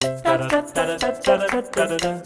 da da da da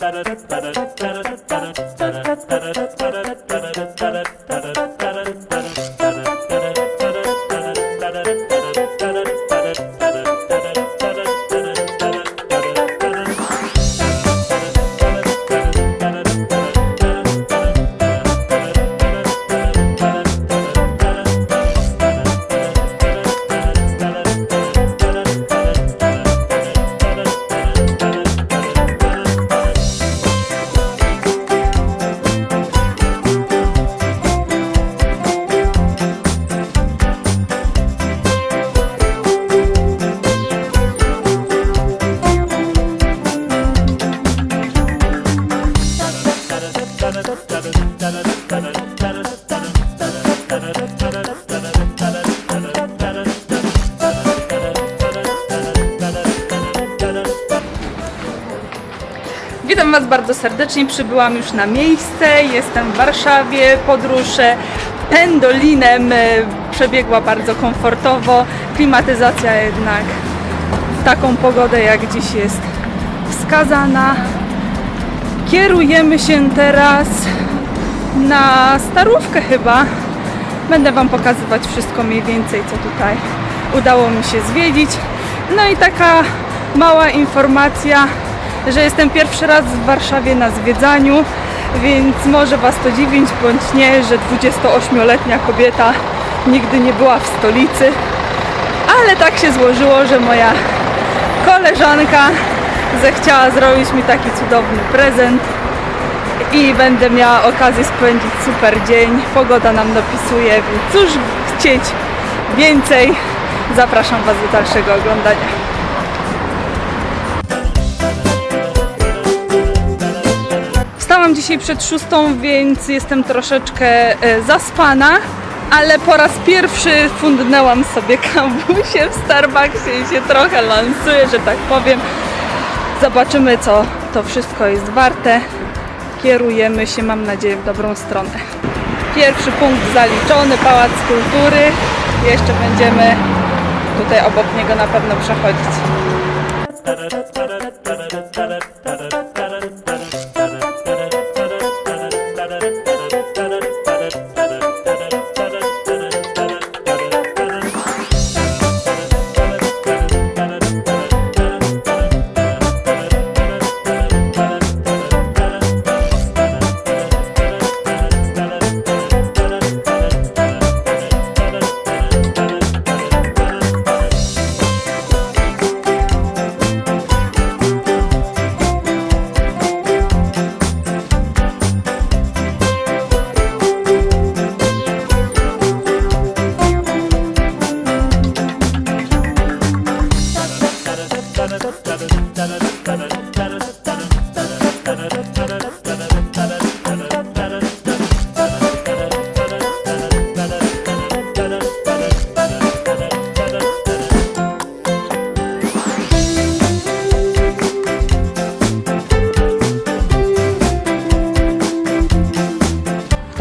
Was bardzo serdecznie. Przybyłam już na miejsce. Jestem w Warszawie. Podróż pendolinem e, przebiegła bardzo komfortowo. Klimatyzacja jednak w taką pogodę jak dziś jest wskazana. Kierujemy się teraz na Starówkę chyba. Będę Wam pokazywać wszystko mniej więcej, co tutaj udało mi się zwiedzić. No i taka mała informacja, że jestem pierwszy raz w Warszawie na zwiedzaniu, więc może Was to dziwić bądź nie, że 28-letnia kobieta nigdy nie była w stolicy, ale tak się złożyło, że moja koleżanka zechciała zrobić mi taki cudowny prezent i będę miała okazję spędzić super dzień. Pogoda nam dopisuje, więc cóż chcieć więcej. Zapraszam Was do dalszego oglądania. Dzisiaj przed szóstą, więc jestem troszeczkę e, zaspana, ale po raz pierwszy fundnęłam sobie kawusie w Starbucksie i się trochę lansuję, że tak powiem. Zobaczymy, co to wszystko jest warte. Kierujemy się, mam nadzieję, w dobrą stronę. Pierwszy punkt zaliczony, Pałac Kultury. Jeszcze będziemy tutaj obok niego na pewno przechodzić.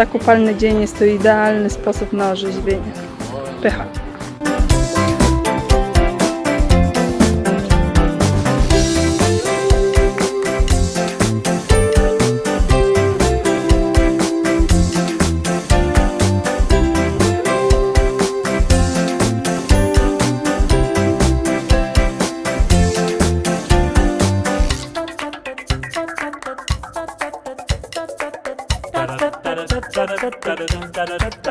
Tak upalny dzień jest to idealny sposób na orzeźwienie. Pycha. da da da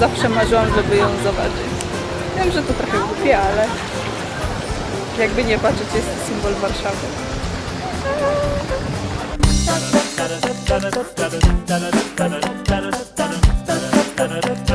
Zawsze marzyłam, żeby ją zobaczyć. Wiem, że to trochę głupie, ale jakby nie patrzeć, jest to symbol Warszawy. Da da da da da da da da da da da da da